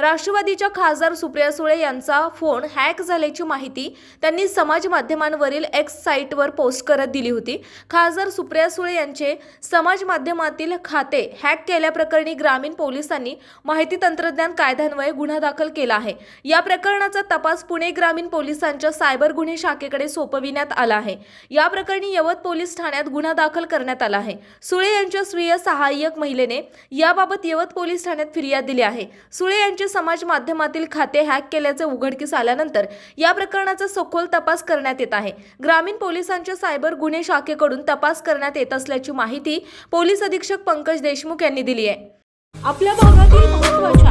राष्ट्रवादीच्या खासदार सुप्रिया सुळे यांचा फोन हॅक झाल्याची माहिती त्यांनी समाज माध्यमांवरील एक्स साईटवर पोस्ट करत दिली होती. खासदार सुप्रिया सुळे यांचे समाज माध्यमातील खाते हॅक केल्याप्रकरणी ग्रामीण पोलिसांनी माहिती तंत्रज्ञान कायद्यान्वये गुन्हा दाखल केला आहे. या प्रकरणाचा तपास पुणे ग्रामीण पोलिसांच्या सायबर गुन्हे शाखेकडे सोपविण्यात आला आहे. या प्रकरणी यवत पोलीस ठाण्यात गुन्हा दाखल करण्यात आला आहे. सुळे यांच्या स्वीय सहाय्यक महिलेने याबाबत यवत पोलीस ठाण्यात फिर्याद दिली आहे. सुळे यांचे समाज माध्यमातील खाते हॅक केल्याचे उघडकीस आल्यानंतर या प्रकरणाचा सखोल तपास करण्यात येत आहे. ग्रामीण पोलिसांच्या सायबर गुन्हे शाखेकडून तपास करण्यात येत असल्याची माहिती पोलीस अधीक्षक पंकज देशमुख यांनी दिली आहे. आपल्या भागातील महत्त्वाच्या